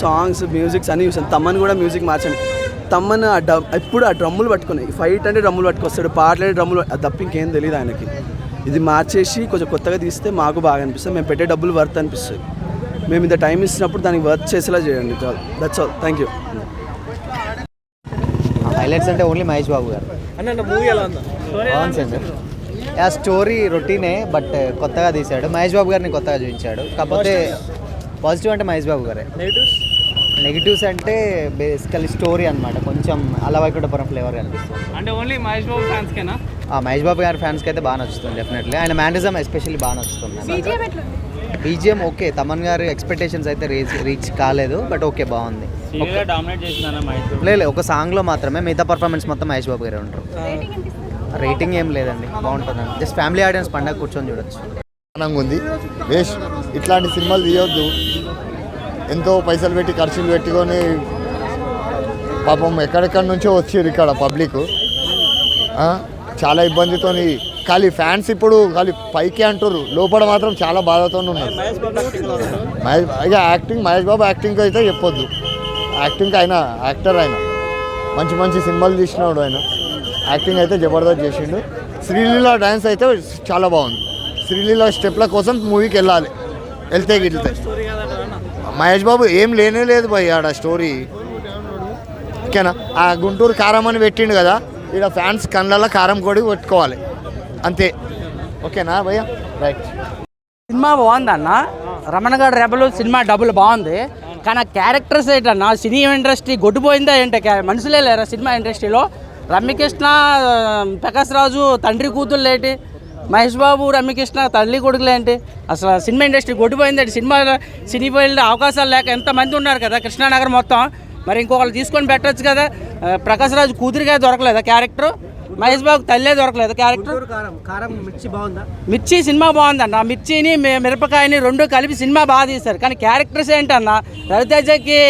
Songs musics అన్ని చూసాను తమ్మని కూడా మ్యూజిక్ మార్చండి. తమ్మని ఆ డ ఎప్పుడు ఆ డ్రమ్ములు పట్టుకుని ఫైట్ అంటే డ్రమ్ములు పట్టుకొస్తాడు. పాటలు అంటే డ్రమ్ములు అది తప్ప ఇంకేం తెలియదు ఆయనకి. ఇది మార్చేసి కొంచెం కొత్తగా తీస్తే మాకు బాగా అనిపిస్తుంది. మేము పెట్టే డబ్బులు వర్త్ అనిపిస్తుంది. మేము ఇంత టైం ఇచ్చినప్పుడు దానికి వర్త్ చేసేలా చేయండి. That's all thank you highlights అంటే ఓన్లీ మహేష్ బాబు గారు. ఆ స్టోరీ రొటీనే బట్ కొత్తగా తీశాడు. మహేష్ బాబు గారిని కొత్తగా చూపించాడు. కాకపోతే పాజిటివ్ అంటే మహేష్ బాబు గారే. నెగిటివ్స్ నెగిటివ్స్ అంటే బేసికలీ స్టోరీ అనమాట కొంచెం అలవైకుంఠపురం ఫ్లేవర్ అనిపిస్తుంది. అంటే ఓన్లీ మహేష్ బాబు ఫ్యాన్స్ కేనా? ఆ మహేష్ బాబు గారి ఫ్యాన్స్కి అయితే బాగా నచ్చుతుంది డెఫినెట్లీ ఆయన మ్యానిజం ఎస్పెషల్లీ బాగా నచ్చుతుంది. బీజిఎం ఓకే తమన్ గారి ఎక్స్పెక్టేషన్స్ అయితే రీచ్ రీచ్ కాలేదు బట్ ఓకే బాగుంది. లేదు ఒక సాంగ్లో మాత్రమే మిగతా పర్ఫార్మెన్స్ మొత్తం మహేష్ బాబు గారే ఉంటారు. రేటింగ్ ఏం లేదండి బాగుంటుంది. జస్ట్ ఫ్యామిలీ ఆడియన్స్ పండగ కూర్చొని చూడొచ్చు. ఆనందంగా ఉంది. వేస్ట్ ఇట్లాంటి సినిమాలు తీయొద్దు. ఎంతో పైసలు పెట్టి ఖర్చులు పెట్టుకొని పాపం ఎక్కడెక్కడి నుంచో వచ్చారు ఇక్కడ పబ్లిక్. చాలా ఇబ్బందితో ఖాళీ ఫ్యాన్స్ ఇప్పుడు ఖాళీ పైకి అంటారు లోపల మాత్రం చాలా బాధతో ఉన్నారు. మహేష్ ఇక యాక్టింగ్ మహేష్ బాబు యాక్టింగ్ అయితే చెప్పొద్దు. యాక్టింగ్ ఆయన యాక్టర్ ఆయన మంచి మంచి సినిమాలు తీసినాడు ఆయన. యాక్టింగ్ అయితే జబర్దస్త్ చేసిండు. శ్రీలీల డ్యాన్స్ అయితే చాలా బాగుంది. శ్రీలీల స్టెప్ల కోసం మూవీకి వెళ్ళాలి. వెళ్తే గిల్తే. మహేష్ బాబు ఏం లేనే లేదు భయ్ ఆడ స్టోరీ. ఓకేనా? ఆ గుంటూరు కారం అని పెట్టిండు కదా ఇక్కడ ఫ్యాన్స్ కళ్ళల్లో కారం కొడి పెట్టుకోవాలి అంతే. ఓకేనా భయ్య? రైట్ సినిమా బాగుందన్న రమణ గారు రెబలు సినిమా డబుల్ బాగుంది. కానీ ఆ క్యారెక్టర్స్ ఏంటన్నా సినీ ఇండస్ట్రీ గొడ్డుపోయిందా ఏంటి? మనుషులే లేరా సినిమా ఇండస్ట్రీలో? రమ్యకృష్ణ ప్రకాశ్ రాజు తండ్రి కూతుళ్ళు ఏంటి? మహేష్ బాబు రమ్యకృష్ణ తల్లి కొడుకులు ఏంటి అసలు సినిమా ఇండస్ట్రీ గొడ్డుపోయిందండి సినిమా సినీ ఫీల్డ్ అవకాశాలు లేక ఎంతమంది ఉన్నారు కదా కృష్ణానగర్ మొత్తం. మరి ఇంకొకరు తీసుకొని పెట్టొచ్చు కదా. ఆ, ప్రకాష్ రాజు కూతురిగా దొరకలేదా క్యారెక్టర్? మహేష్ బాబు తల్లే దొరకలేదు క్యారెక్టర్? మిర్చి సినిమా బాగుందన్న. మిర్చిని మిరపకాయని రెండు కలిపి సినిమా బాగా తీశారు. కానీ క్యారెక్టర్స్ ఏంటన్న రవితేజకి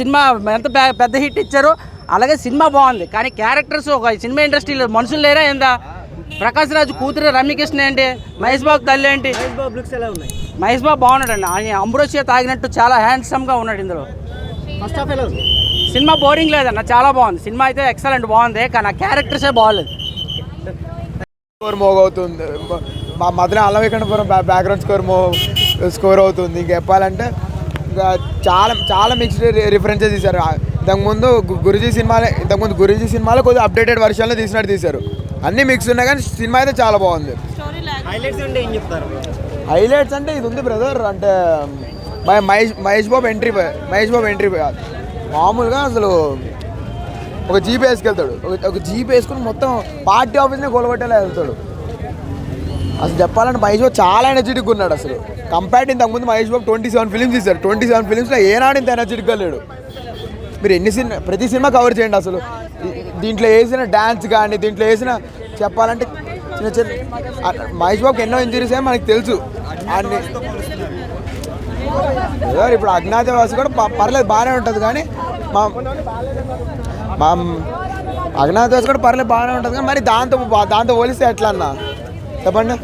సినిమా ఎంత పెద్ద హిట్ ఇచ్చారు అలాగే సినిమా బాగుంది. కానీ క్యారెక్టర్స్ ఒక సినిమా ఇండస్ట్రీలో మనుషులు లేరా ఏందా? ప్రకాష్ రాజు కూతురు రమ్యకృష్ణ ఏంటి? మహేష్ బాబు తల్లి ఏంటి? మహేష్ బాబు బాగున్నాడండి. ఆయన అంబ్రోషియా తాగినట్టు చాలా హ్యాండ్సమ్గా ఉన్నాడు ఇందులో. సినిమా బోరింగ్ లేదన్న చాలా బాగుంది. సినిమా అయితే ఎక్సలెంట్ బాగుంది కానీ ఆ క్యారెక్టర్సే బాగాలేదు. స్కోర్ మోగ్ అవుతుంది. మా మధ్యలో అల్లవికండపురం బ్యాక్గ్రౌండ్ స్కోర్ మో స్కోర్ అవుతుంది. ఇంకా చెప్పాలంటే ఇంకా చాలా చాలా మిక్స్డ్ రిఫరెన్సెస్ తీశారు. ఇంతకుముందు గు- గురుజీ సినిమాలే ఇంతకుముందు గురుజీ సినిమాలో కొద్దిగా అప్డేటెడ్ వర్షన్లో తీసినట్టు తీశారు. అన్ని మిక్స్ ఉన్నాయి కానీ సినిమా అయితే చాలా బాగుంది. హైలైట్స్ అంటే ఇది ఉంది బ్రదర్ అంటే మహే- మహేష్ మహేష్ బాబు ఎంట్రీ మహేష్ బాబు ఎంట్రీ మామూలుగా అసలు ఒక జీప్ వేసుకెళ్తాడు. ఒక- జీప్ వేసుకుని మొత్తం పార్టీ ఆఫీస్ని కొలగొట్టేలా వెళ్తాడు. అసలు చెప్పాలంటే మహేష్ బాబు చాలా ఎనర్జెటిక్ ఉన్నాడు అసలు. కంపేర్డ్ ఇంతకుముందు Mahesh Babu twenty seven films తీశారు ట్వంటీ సెవెన్ ఫిల్మ్స్లో ఏనాడు ఇంత ఎనర్జెటిక్గా లేడు. మీరు ఎన్ని సినిమా ప్రతి సినిమా కవర్ చేయండి అసలు. దీంట్లో వేసిన డ్యాన్స్ కానీ దీంట్లో వేసిన చెప్పాలంటే చిన్న చిన్న మహేష్ బాబుకి ఎన్నో ఇంజరీస్ అని మనకు తెలుసు. అన్ని ఇప్పుడు అజ్ఞాతవాసి కూడా పర్లేదు బాగానే ఉంటుంది కానీ మా మా అజ్ఞాతవాసి కూడా పర్లేదు బాగానే ఉంటుంది కానీ మరి దాంతో దాంతో పోలిస్తే ఎట్లా అన్న చెప్పండి.